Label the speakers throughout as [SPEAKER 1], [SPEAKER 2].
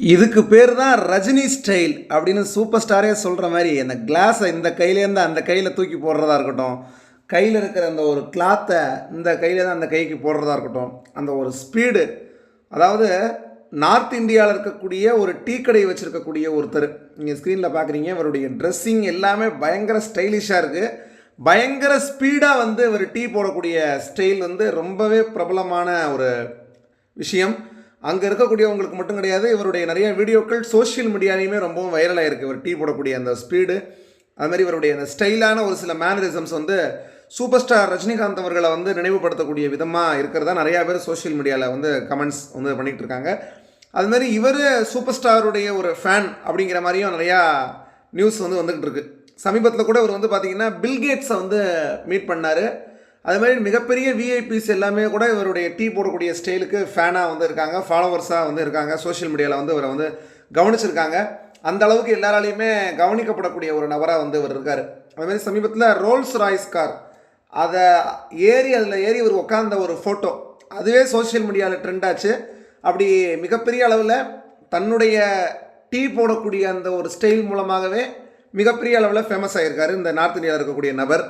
[SPEAKER 1] இதுக்கு பேர் தான் ரஜினி ஸ்டைல் அப்படின்னு சூப்பர் ஸ்டாரே சொல்கிற மாதிரி அந்த கிளாஸை இந்த கையிலேருந்து அந்த கையில் தூக்கி போடுறதா இருக்கட்டும் கையில் இருக்கிற அந்த ஒரு கிளாத்தை இந்த கையிலேருந்து அந்த கைக்கு போடுறதா இருக்கட்டும் அந்த ஒரு ஸ்பீடு அதாவது நார்த் இந்தியாவில் இருக்கக்கூடிய ஒரு டீ கடை வச்சுருக்கக்கூடிய ஒருத்தர் நீங்கள் ஸ்க்ரீனில் பார்க்குறீங்க இவருடைய ட்ரெஸ்ஸிங் எல்லாமே பயங்கர ஸ்டைலிஷாக இருக்குது பயங்கர ஸ்பீடாக வந்து இவர் டீ போடக்கூடிய ஸ்டைல் வந்து ரொம்பவே பிரபலமான ஒரு விஷயம். அங்கே இருக்கக்கூடியவங்களுக்கு மட்டும் கிடையாது இவருடைய நிறைய வீடியோக்கள் சோஷியல் மீடியாலையுமே ரொம்பவும் வைரலாக இருக்குது இவர் டீ போடக்கூடிய அந்த ஸ்பீடு அதுமாதிரி இவருடைய அந்த ஸ்டைலான ஒரு சில மேனரிசம்ஸ் வந்து சூப்பர் ஸ்டார் ரஜினிகாந்த் அவர்களை வந்து நினைவுபடுத்தக்கூடிய விதமாக இருக்கிறதா நிறையா பேர் சோஷியல் மீடியாவில் வந்து கமெண்ட்ஸ் வந்து பண்ணிகிட்டு இருக்காங்க. அதுமாதிரி இவர் சூப்பர் ஸ்டாருடைய ஒரு ஃபேன் அப்படிங்கிற மாதிரியும் நிறையா நியூஸ் வந்து வந்துக்கிட்டு இருக்கு. சமீபத்தில் கூட இவர் வந்து பார்த்தீங்கன்னா பில்கேட்ஸை வந்து மீட் பண்ணார். அது மாதிரி மிகப்பெரிய விஐபிஸ் எல்லாமே கூட இவருடைய டீ போடக்கூடிய ஸ்டைலுக்கு ஃபேனாக வந்து இருக்காங்க ஃபாலோவர்ஸாக வந்து இருக்காங்க சோஷியல் மீடியாவில் வந்து இவரை வந்து கவனிச்சிருக்காங்க. அந்த அளவுக்கு எல்லாராலையுமே கவனிக்கப்படக்கூடிய ஒரு நபராக வந்து இவர் இருக்கார். அதுமாதிரி சமீபத்தில் ரோல்ஸ் ராய்ஸ் கார் அதை ஏறி அதில் ஏறி இவர் உட்காந்த ஒரு ஃபோட்டோ அதுவே சோஷியல் மீடியாவில் ட்ரெண்ட் ஆச்சு. அப்படி மிகப்பெரிய அளவில் தன்னுடைய டீ போடக்கூடிய அந்த ஒரு ஸ்டைல் மூலமாகவே மிகப்பெரிய அளவில் ஃபேமஸ் ஆகியிருக்காரு இந்த நார்த் இந்தியாவில் இருக்கக்கூடிய நபர்.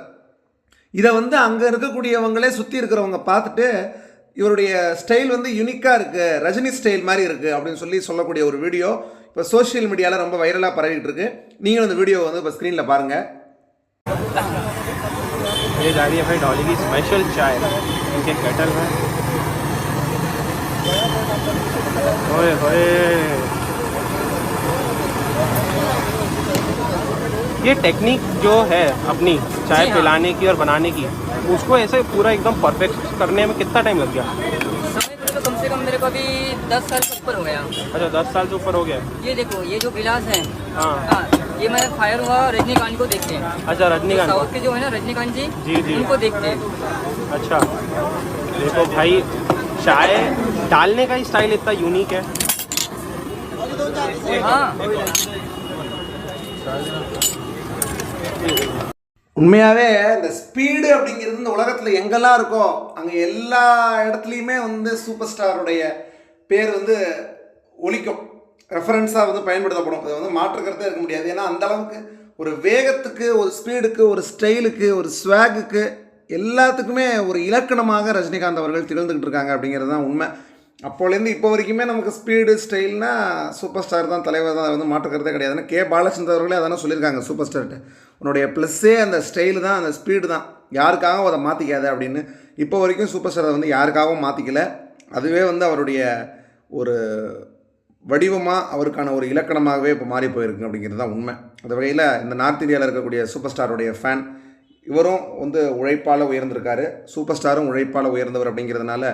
[SPEAKER 1] இதை வந்து அங்கே இருக்கக்கூடியவங்களே சுற்றி இருக்கிறவங்க பார்த்துட்டு இவருடைய ஸ்டைல் வந்து யூனிக்காக இருக்குது ரஜினி ஸ்டைல் மாதிரி இருக்குது அப்படின்னு சொல்லி சொல்லக்கூடிய ஒரு வீடியோ இப்போ சோஷியல் மீடியாவில் ரொம்ப வைரலாக பரவிட்டு இருக்கு நீங்களும் இந்த வீடியோ வந்து இப்போ ஸ்க்ரீனில் பாருங்கள்
[SPEAKER 2] ये जा रही है भाई डॉली की स्पेशल चाय इनके केटल में ओए होए ये टेक्निक जो है अपनी चाय
[SPEAKER 3] हाँ।
[SPEAKER 2] पिलाने की और बनाने की उसको ऐसे पूरा एकदम परफेक्ट करने में कितना टाइम लग गया?
[SPEAKER 3] तो कम से कम मेरे को अभी दस साल से ऊपर हो गया।
[SPEAKER 2] अच्छा दस साल से ऊपर हो गया।
[SPEAKER 3] ये देखो ये जो गिलास है
[SPEAKER 2] हाँ।
[SPEAKER 3] हाँ ये मैं फायर हुआ रजनीकांत को देखते हैं।
[SPEAKER 2] अच्छा रजनीकांत
[SPEAKER 3] साउथ के जो है ना रजनीकांत जी
[SPEAKER 2] जी, जी।
[SPEAKER 3] उनको देखते हैं।
[SPEAKER 2] अच्छा। देखो भाई चाय डालने का ही स्टाइल इतना यूनिक है।
[SPEAKER 3] हाँ।
[SPEAKER 1] உண்மையாகவே இந்த ஸ்பீடு அப்படிங்கிறது இந்த உலகத்தில் எங்கெல்லாம் இருக்கோ அங்கே எல்லா இடத்துலையுமே வந்து சூப்பர் ஸ்டாருடைய பேர் வந்து ஒழிக்கும் ரெஃபரன்ஸாக வந்து பயன்படுத்தப்படும். அது வந்து மாற்றுக்கிறதே இருக்க முடியாது. ஏன்னா அந்தளவுக்கு ஒரு வேகத்துக்கு ஒரு ஸ்பீடுக்கு ஒரு ஸ்டைலுக்கு ஒரு ஸ்வாகுக்கு எல்லாத்துக்குமே ஒரு இலக்கணமாக ரஜினிகாந்த் அவர்கள் திகழ்ந்துக்கிட்டு இருக்காங்க அப்படிங்கிறது தான் உண்மை. அப்போலேருந்து இப்போ வரைக்குமே நமக்கு ஸ்பீடு ஸ்டைல்னா சூப்பர் ஸ்டார் தான் தலைவர் தான் அதை வந்து மாற்றுக்கிறதே கிடையாதுன்னு கே பாலச்சந்தர் அவர்களே அதான சொல்லியிருக்காங்க சூப்பர் ஸ்டார்ட்டு உன்னுடைய ப்ளஸ்ஸே அந்த ஸ்டைலு தான் அந்த ஸ்பீடு தான். யாருக்காகவும் அதை மாற்றிக்காத அப்படின்னு. இப்போ வரைக்கும் சூப்பர் ஸ்டார் வந்து யாருக்காகவும் மாற்றிக்கல அதுவே வந்து அவருடைய ஒரு வடிவமாக அவருக்கான ஒரு இலக்கணமாகவே இப்போ மாறி போயிருக்கு அப்படிங்கிறது தான் உண்மை. அந்த வகையில் இந்த நார்த் இந்தியாவில் இருக்கக்கூடிய சூப்பர் ஸ்டாருடைய ஃபேன் இவரும் வந்து உழைப்பால் உயர்ந்திருக்காரு. சூப்பர் ஸ்டாரும் உழைப்பால் உயர்ந்தவர் அப்படிங்கிறதுனால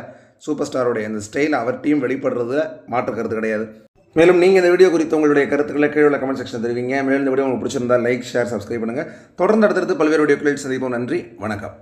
[SPEAKER 1] சூப்பர் ஸ்டாரோடைய இந்த ஸ்டைல் அவர்கிட்டையும் வெளிப்படுறது மாற்று கருத்து கிடையாது. மேலும் நீங்கள் இந்த வீடியோ குறித்து உங்களுடைய கருத்துக்களை கீழே உள்ள கமெண்ட் செக்ஷன் தெரிவிங்க. மேலும் இந்த வீடியோ உங்களுக்கு பிடிச்சிருந்தா லைக் ஷேர் சப்ஸ்கிரைப் பண்ணுங்கள் தொடர்ந்து அடுத்தடுத்து பல்வேறு வீடியோக்களில் சந்திப்போம். நன்றி. வணக்கம்.